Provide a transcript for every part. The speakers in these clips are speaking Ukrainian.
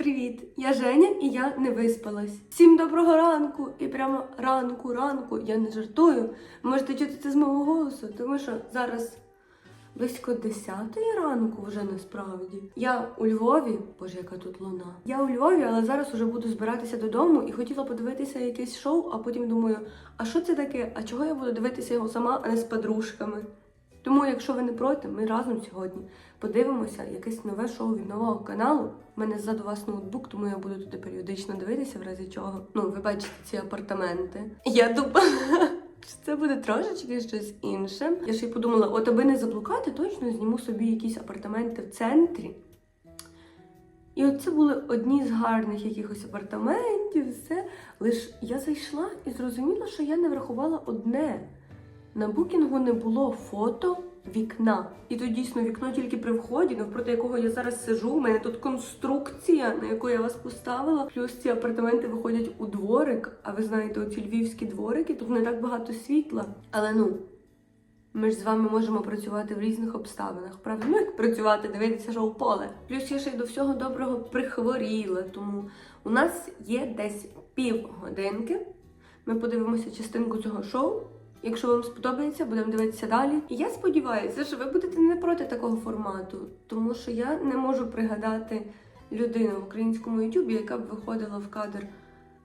Привіт, я Женя і я не виспалась. Всім доброго ранку! І прямо ранку, ранку, я не жартую. Можете чути це з мого голосу, тому що зараз близько 10 ранку вже насправді. Я у Львові, боже, яка тут луна. Я у Львові, але зараз уже буду збиратися додому і хотіла подивитися якесь шоу, а потім думаю, а що це таке? А чого я буду дивитися його сама, а не з подружками? Тому, якщо ви не проти, ми разом сьогодні подивимося якесь нове шоу від нового каналу. У мене ззаду вас ноутбук, тому я буду туди періодично дивитися, в разі чого. Ну, ви бачите ці апартаменти. Я думала, що це буде трошечки щось інше. Я ще й подумала, от аби не заблукати, точно зніму собі якісь апартаменти в центрі. І от це були одні з гарних якихось апартаментів, все. Лиш я зайшла і зрозуміла, що я не врахувала одне. На букінгу не було фото вікна. І то дійсно вікно тільки при вході, навпроти якого я зараз сижу. У мене тут конструкція, на яку я вас поставила. Плюс ці апартаменти виходять у дворик. А ви знаєте, оці львівські дворики, тут не так багато світла. Але ну. Ми ж з вами можемо працювати в різних обставинах. Правда, ну як працювати, дивитися шоу поле. Плюс я ще й до всього доброго прихворіла, тому у нас є десь півгодинки. Ми подивимося частинку цього шоу. Якщо вам сподобається, будемо дивитися далі. І я сподіваюся, що ви будете не проти такого формату, тому що я не можу пригадати людину в українському ютубі, яка б виходила в кадр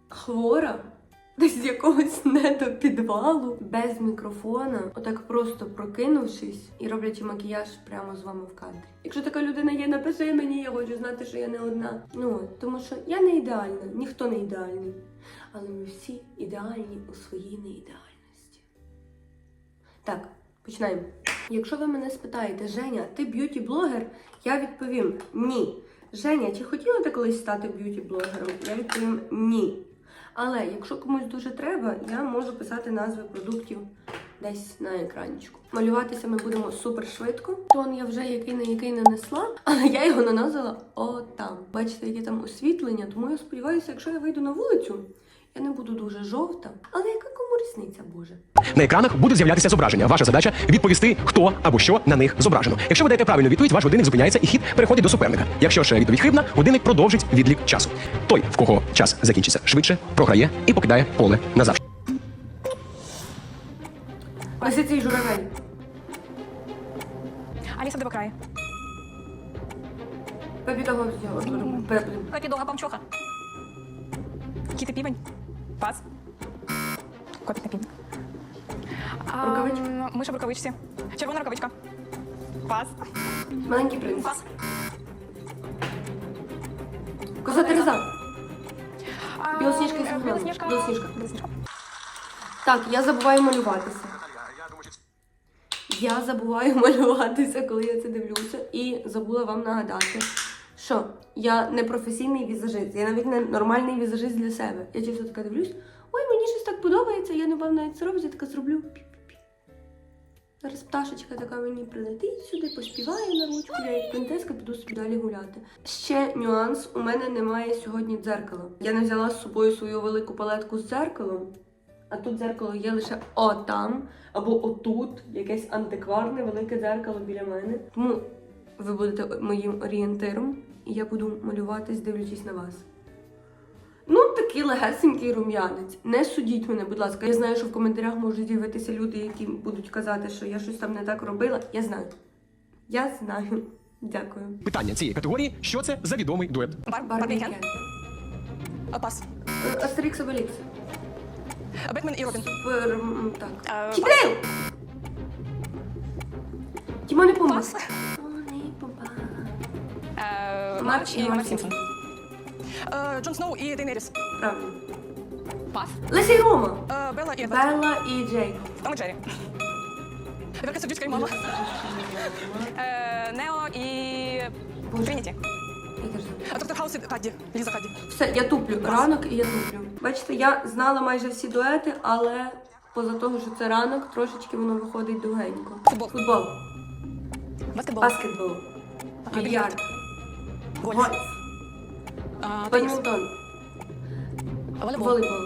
хвора, десь з якогось недопідвалу, без мікрофона, отак просто прокинувшись і роблячи макіяж прямо з вами в кадрі. Якщо така людина є, напиши мені, я хочу знати, що я не одна. Ну тому що я не ідеальна, ніхто не ідеальний. Але ми всі ідеальні у своїй неідеальності. Так, починаємо. Якщо ви мене спитаєте, Женя, ти б'юті-блогер? Я відповім ні. Женя, чи хотіла ти колись стати б'юті-блогером? Я відповім ні. Але якщо комусь дуже треба, я можу писати назви продуктів десь на екранчику. Малюватися ми будемо супер швидко. Тон я вже який на який нанесла, але я його наносила отам. Бачите, яке там освітлення, тому я сподіваюся, якщо я вийду на вулицю, я не буду дуже жовта. Але яка кому різниця, Боже? На екранах будуть з'являтися зображення. Ваша задача відповісти, хто або що на них зображено. Якщо ви даєте правильну відповідь, ваш годинник зупиняється і хід переходить до суперника. Якщо ж відповідь хибна, годинник продовжить відлік часу. Той, в кого час закінчиться швидше, програє і покидає поле назавжди. Ось цей журавель. Аліса Дивокрай. Пепі того всього. Пепі. Пепі довга памчоха. Кіти півень. Пас. Півень. А, Рукавичка. Миша в рукавичці. Червона рукавичка. Пас. Маленький принц. Пас. Коза Тереза. А, Білосніжка і е. Білосніжка. Білосніжка. Так, я забуваю малюватися. Я забуваю малюватися, коли я це дивлюся, і забула вам нагадати, що я не професійний візажист, я навіть не нормальний візажист для себе. Я часом така дивлюсь, ой, мені щось так подобається, я не навіть це роблю, я така зроблю. Пі-пі-пі. Зараз пташечка така мені прилетить сюди, поспіває на ручку, я як принцеска піду собі далі гуляти. Ще нюанс: у мене немає сьогодні дзеркала. Я не взяла з собою свою велику палетку з дзеркалом. А тут дзеркало є лише отам або отут, якесь антикварне велике дзеркало біля мене. Тому ви будете моїм орієнтиром, і я буду малюватись, дивлячись на вас. Ну, такий легесенький рум'янець. Не судіть мене, будь ласка. Я знаю, що в коментарях можуть з'явитися люди, які будуть казати, що я щось там не так робила. Я знаю. Я знаю. Дякую. Питання цієї категорії: що це за відомий дует? Бар- Барбі Барбі Кен. Кен. Пас. Е, Астерікс Обелікс. Бетмен і Робін. Супер. м, Так. Е, Чіпрейл! І Пумба. Пас. Марч і Марк Сімпсон. Е, Джон Сноу і Дейнеріс. Правильно. Пас. Леся і Рома. Е, Белла і Едвард. Белла і Джейк. Том і Джері. Верка Сердючка і мама. Е, Нео і. Трініті. А Доктор Хаус і Кадді. Ліза Кадді. Все, я туплю. Ранок і я туплю. Бачите, я знала майже всі дуети, але поза того, що це ранок, трошечки воно виходить довгенько. Футбол. Футбол, Баскетбол. баскетбол, більярд, А, Теніс. бадмінтон, Волейбол. волейбол,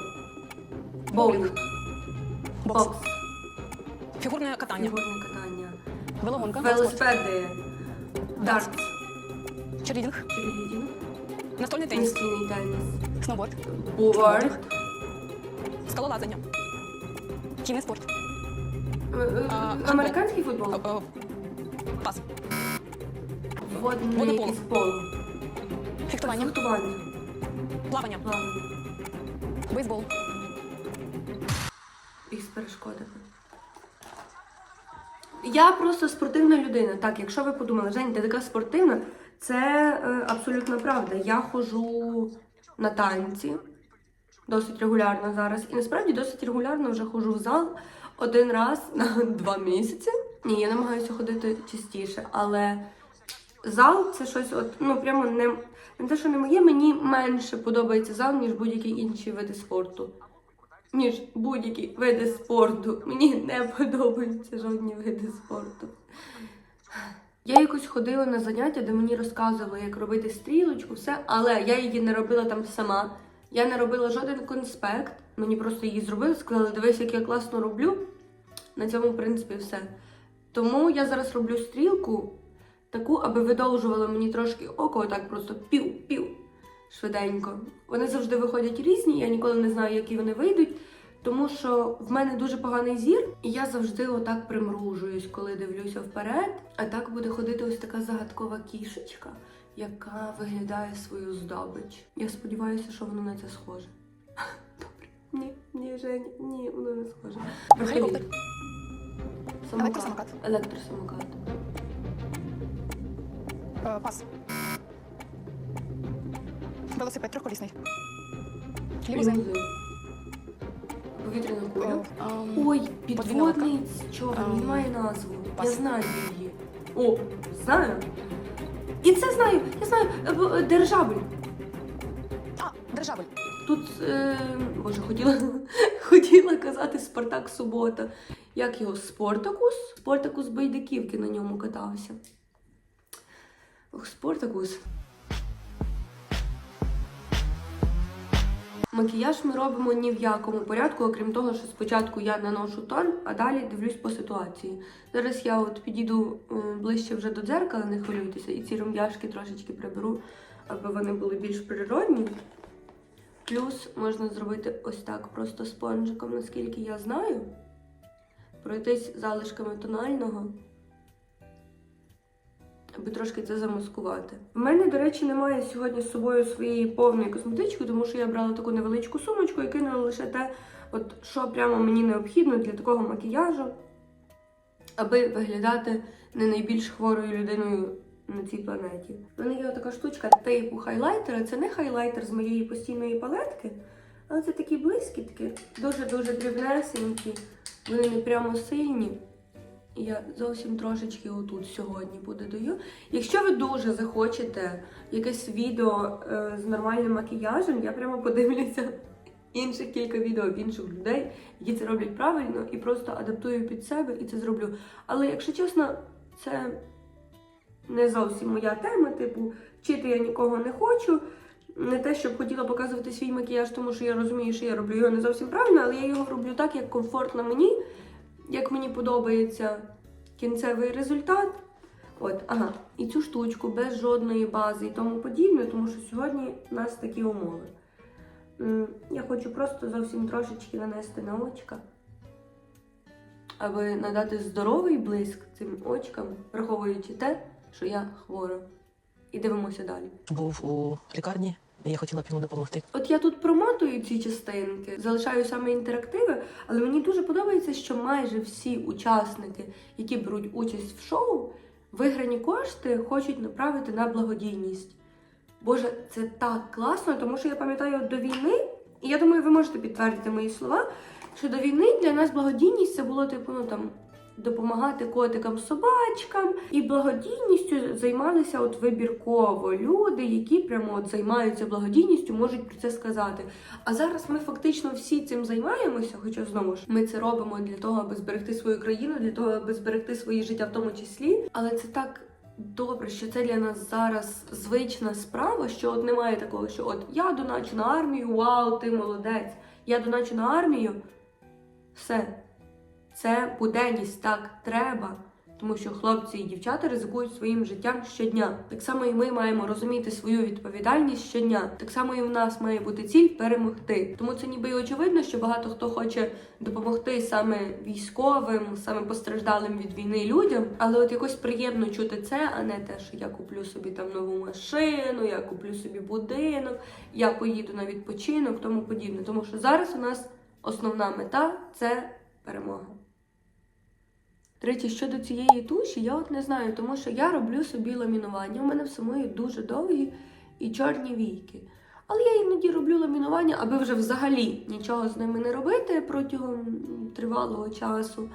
боулінг, Бокс. бокс, Фігурне катання. фігурне катання, Велогонка. велосипеди, дартс, Черлідінг. черлідінг, Настольний теніс. Настільний теніс. Сноуборд. Борд. Скалолазання. Кінний спорт. Е, е, А, Американський футбол. О, Пас. Водний поло. Якийсь поло. Фехтування. Фехтування. Плавання. Плавання. Бейсбол. Біг перешкодами. Я просто спортивна людина. Так, якщо ви подумали, Жень, ти така спортивна, це е, абсолютно правда. Я ходжу на танці досить регулярно зараз. І насправді досить регулярно вже ходжу в зал один раз на два місяці. Ні, я намагаюся ходити частіше, але зал це щось, от, ну прямо не, не те, що не моє, мені менше подобається зал, ніж будь-які інші види спорту ніж будь-які види спорту. Мені не подобаються жодні види спорту. Я якось ходила на заняття, де мені розказували, як робити стрілочку, все, але я її не робила там сама. Я не робила жоден конспект. Мені просто її зробили, сказали, дивись, як я класно роблю. На цьому, в принципі, все. Тому я зараз роблю стрілку, таку, аби видовжувала мені трошки око, отак просто пів-пів швиденько. Вони завжди виходять різні, я ніколи не знаю, які вони вийдуть. Тому що в мене дуже поганий зір, і я завжди отак примружуюсь, коли дивлюся вперед. А так буде ходити ось така загадкова кішечка, яка виглядає свою здобич. Я сподіваюся, що воно на це схоже. Добре. Ні, ні, Жень, ні, воно не схоже. Електросамокат. Електросамокат. Е, Пас. Велосипед трьохколісний. Лімузин. Повітряна куля. Е, ем, Ой, подвійна лодка. підводний човен, він Ем, має назву. Я пас. знаю її. О, знаю. І це знаю, я знаю, е, б- е, дирижабль. А, державель. Тут, е, боже, хотіла, хотіла казати Спартак Субота. Як його? Спортакус? Спортакус Байдиківки на ньому катався. Спортакус. Макіяж ми робимо ні в якому порядку, окрім того, що спочатку я наношу тон, а далі дивлюсь по ситуації. Зараз я от підійду е, ближче вже до дзеркала, не хвилюйтеся, і ці рум'яшки трошечки приберу, аби вони були більш природні. Плюс можна зробити ось так просто спонжиком, наскільки я знаю. Пройтись залишками тонального, аби трошки це замаскувати. В мене, до речі, немає сьогодні з собою своєї повної косметички, тому що я брала таку невеличку сумочку і кинула лише те, от що прямо мені необхідно для такого макіяжу, аби виглядати не найбільш хворою людиною на цій планеті. У мене є така штучка типу хайлайтера. Це не хайлайтер з моєї постійної палетки, але це такі блискітки, дуже-дуже дрібнесенькі. Вони не прямо сильні. Я зовсім трошечки отут сьогодні пододаю. Якщо ви дуже захочете якесь відео е, з нормальним макіяжем, я прямо подивлюся інших кілька відео в інших людей, які це роблять правильно, і просто адаптую під себе і це зроблю. Але якщо чесно, це не зовсім моя тема. Типу, вчити я нікого не хочу. Не те, щоб хотіла показувати свій макіяж, тому що я розумію, що я роблю його не зовсім правильно, але я його роблю так, як комфортно мені, як мені подобається кінцевий результат. От, ага, і цю штучку без жодної бази і тому подібне, тому що сьогодні у нас такі умови. Я хочу просто зовсім трошечки нанести на очка, аби надати здоровий блиск цим очкам, враховуючи те, що я хвора. І дивимося далі. був у лікарні, я хотіла б йому допомогти. От я тут промотую ці частинки, залишаю саме інтерактиви, але мені дуже подобається, що майже всі учасники, які беруть участь в шоу, виграні кошти хочуть направити на благодійність. Боже, це так класно, тому що я пам'ятаю до війни, і я думаю, ви можете підтвердити мої слова, що до війни для нас благодійність це було типу, ну там. Допомагати котикам, собачкам і благодійністю займалися от вибірково люди, які прямо от займаються благодійністю, можуть про це сказати. А зараз ми фактично всі цим займаємося, хоча знову ж ми це робимо для того, аби зберегти свою країну, для того, аби зберегти своє життя в тому числі. Але це так добре, що це для нас зараз звична справа, що от немає такого, що от я доначу на армію, вау, ти молодець. Я доначу на армію, все. Це буденність, так треба. Тому що хлопці і дівчата ризикують своїм життям щодня. Так само і ми маємо розуміти свою відповідальність щодня. Так само і в нас має бути ціль перемогти. Тому це ніби й очевидно, що багато хто хоче допомогти саме військовим, саме постраждалим від війни людям. Але от якось приємно чути це, а не те, що я куплю собі там нову машину, я куплю собі будинок, я поїду на відпочинок, тому подібне. Тому що зараз у нас основна мета це перемога. Речі, щодо цієї туші, я от не знаю, тому що я роблю собі ламінування. У мене в самої дуже довгі і чорні війки. Але я іноді роблю ламінування, аби вже взагалі нічого з ними не робити протягом тривалого часу.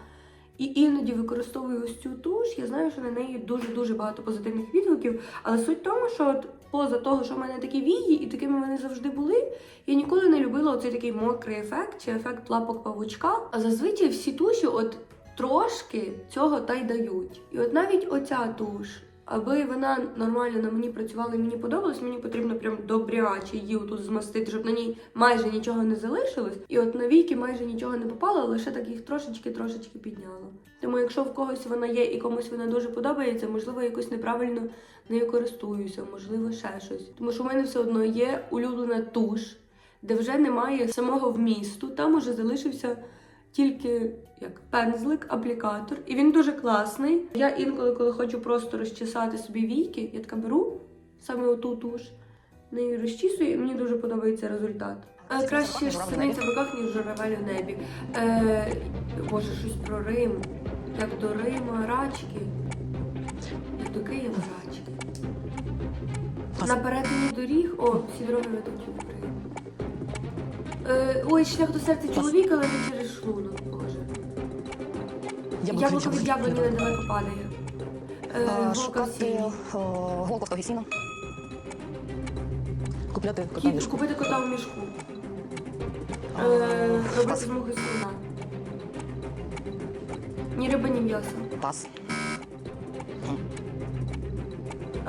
І іноді використовую ось цю туш. Я знаю, що на неї дуже-дуже багато позитивних відгуків. Але суть в тому, що от поза того, що в мене такі вії, і такими вони завжди були, я ніколи не любила оцей такий мокрий ефект чи ефект лапок павучка. А зазвичай всі туші, от трошки цього та й дають. І от навіть оця туш, аби вона нормально на мені працювала і мені подобалось, мені потрібно прям добряче її тут змастити, щоб на ній майже нічого не залишилось. І от на віки майже нічого не попало, лише так їх трошечки-трошечки підняло. Тому якщо в когось вона є і комусь вона дуже подобається, можливо, якось неправильно нею користуюся, можливо, ще щось. Тому що в мене все одно є улюблена туш, де вже немає самого вмісту, там уже залишився тільки як пензлик, аплікатор, і він дуже класний. Я інколи, коли хочу просто розчесати собі війки, я така беру саме оту туш, нею розчісую, і мені дуже подобається результат. Е, краще ж синиця в руках, ніж журавель у небі. Е, боже, щось про Рим. Як до Рима рачки, як до Києва рачки. На перетині доріг, о, всі дороги ведуть в Україну. Е, ой, шлях до серця чоловіка, але не через шлунок, боже. Яблуко від яблуні недалеко падає. Е, голка в Шукати сіні. о, голку сіна. Купляти кота в Кіт, мішку. купити кота в мішку. Е, робити з мухи слона. Ні риба, ні м'ясо. Пас.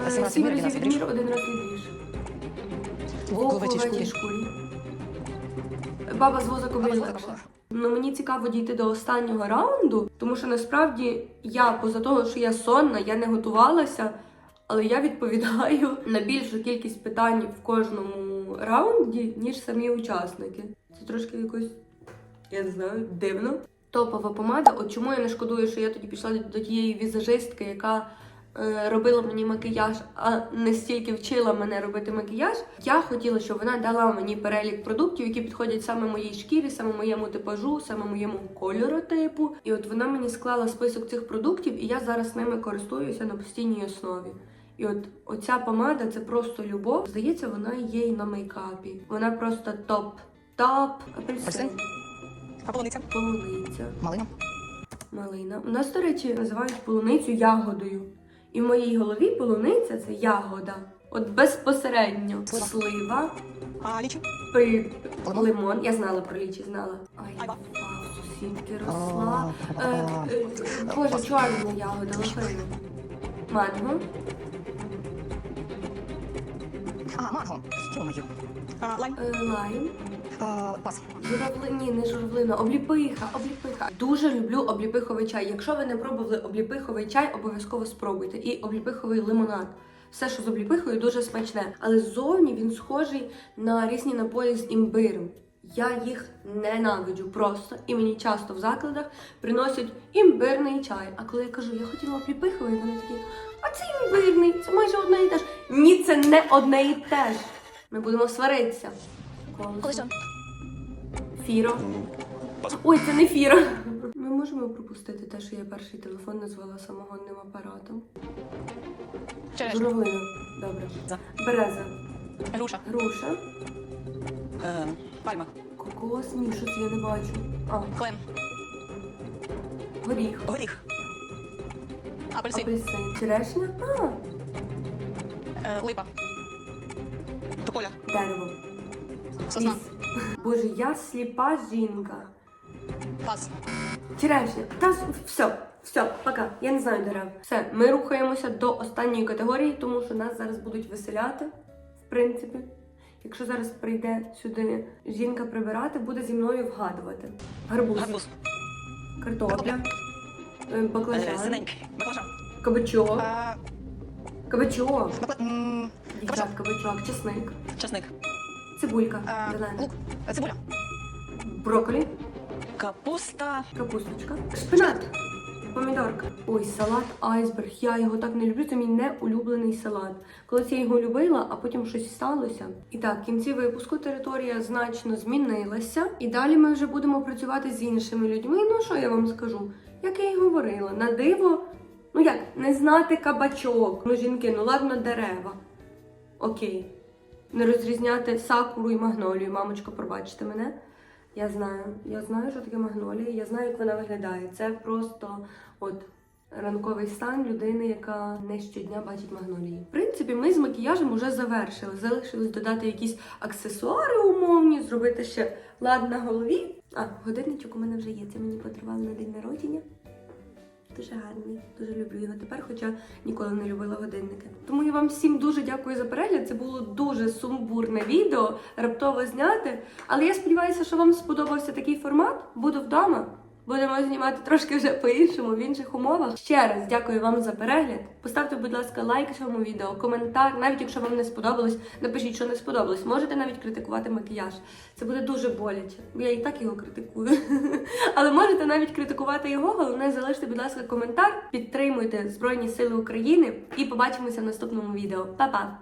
Е, Сім разів мір, відмір, один раз відріж. Вовк у Вовк у овечій овечій шкурі. шкурі. Баба з кобилі легше. Ну мені цікаво дійти до останнього раунду, тому що насправді я, поза того, що я сонна, я не готувалася, але я відповідаю на більшу кількість питань в кожному раунді, ніж самі учасники. Це трошки якось, я не знаю, дивно. Топова помада. От чому я не шкодую, що я тоді пішла до, тієї візажистки, яка робила мені макіяж, а не стільки вчила мене робити макіяж. Я хотіла, щоб вона дала мені перелік продуктів, які підходять саме моїй шкірі, саме моєму типажу, саме моєму кольоротипу. І от вона мені склала список цих продуктів, і я зараз ними користуюся на постійній основі. І от оця помада це просто любов. Здається, вона є і на мейкапі. Вона просто топ. Топ. Апельсин. Полуниця? Полуниця. Малина. Малина. У нас, до речі, називають полуницю ягодою. І в моїй голові полуниця це ягода. От безпосередньо. Слива. Пи... Лимон. Я знала про лічі, знала. Ай, вау, сусідки росла. Е, е, Боже, чорна ягода, лохина. Манго. А, манго. Ё-моё. А, лайм? е, Лайм. А, Пас. Журавлині, не журавлина, обліпиха, обліпиха. Дуже люблю обліпиховий чай. Якщо ви не пробували обліпиховий чай, обов'язково спробуйте. І обліпиховий лимонад. Все, що з обліпихою, дуже смачне. Але ззовні він схожий на різні напої з імбирем. Я їх ненавиджу просто, і мені часто в закладах приносять імбирний чай. А коли я кажу, я хотіла обліпиховий, вони такі, а це імбирний, це майже одне і те ж. Це не одне і те ж. Ми будемо сваритися. Коли що? Фіро. Ой, це не фіро. Ми можемо пропустити те, що я перший телефон назвала самогонним апаратом. Журавлина. Добре. За. Береза. Груша? Груша. Е, Пальма? Кокос. Ні, що це я не бачу. А, Клен? горіх. Горіх? Апельсин? Апельсин. Черешня. А, Е, Липа? Тополя? дерево. Сосна? Ліс. Боже, я сліпа жінка. Пас? Черешня. Та все, все, пока. Я не знаю дерев. Все, ми рухаємося до останньої категорії, тому що нас зараз будуть веселяти, в принципі. Якщо зараз прийде сюди жінка прибирати, буде зі мною вгадувати. Гарбуз, Гарбуз? картопля, Е, Баклажан. Синенький. Баклажан. Кабачок. А, Кабачок. Дівчат, кабачок. Чесник. Часник. Цибулька. Зелена. лук. Е, Цибуля. Брокколі. Капуста. Капусточка. Шпинат. Помідорка. Ой, салат айсберг. Я його так не люблю. Це мій неулюблений салат. Колись я його любила, а потім щось сталося. І так, в кінці випуску територія значно змінилася. І далі ми вже будемо працювати з іншими людьми. Ну що я вам скажу? Як я й говорила, на диво. Ну як, не знати кабачок. Ну, жінки, ну ладно, дерева. Окей. Не розрізняти сакуру і магнолію. Мамочко, пробачте мене. Я знаю, я знаю, що таке магнолія, я знаю, як вона виглядає. Це просто от ранковий стан людини, яка не щодня бачить магнолії. В принципі, ми з макіяжем вже завершили. Залишилось додати якісь аксесуари умовні, зробити ще лад на голові. А, годинничок у мене вже є. Це мені подарували на день народження. Дуже гарний, дуже люблю його тепер, хоча ніколи не любила годинники. Тому я вам всім дуже дякую за перегляд. Це було дуже сумбурне відео, раптово зняте. Але я сподіваюся, що вам сподобався такий формат. Буду вдома. Будемо знімати трошки вже по-іншому, в інших умовах. Ще раз дякую вам за перегляд. Поставте, будь ласка, лайк цьому відео, коментар. Навіть якщо вам не сподобалось, напишіть, що не сподобалось. Можете навіть критикувати макіяж. Це буде дуже боляче. бо Я і так його критикую. Але можете навіть критикувати його. Головне, залиште, будь ласка, коментар. Підтримуйте Збройні Сили України і побачимося в наступному відео. Па-па!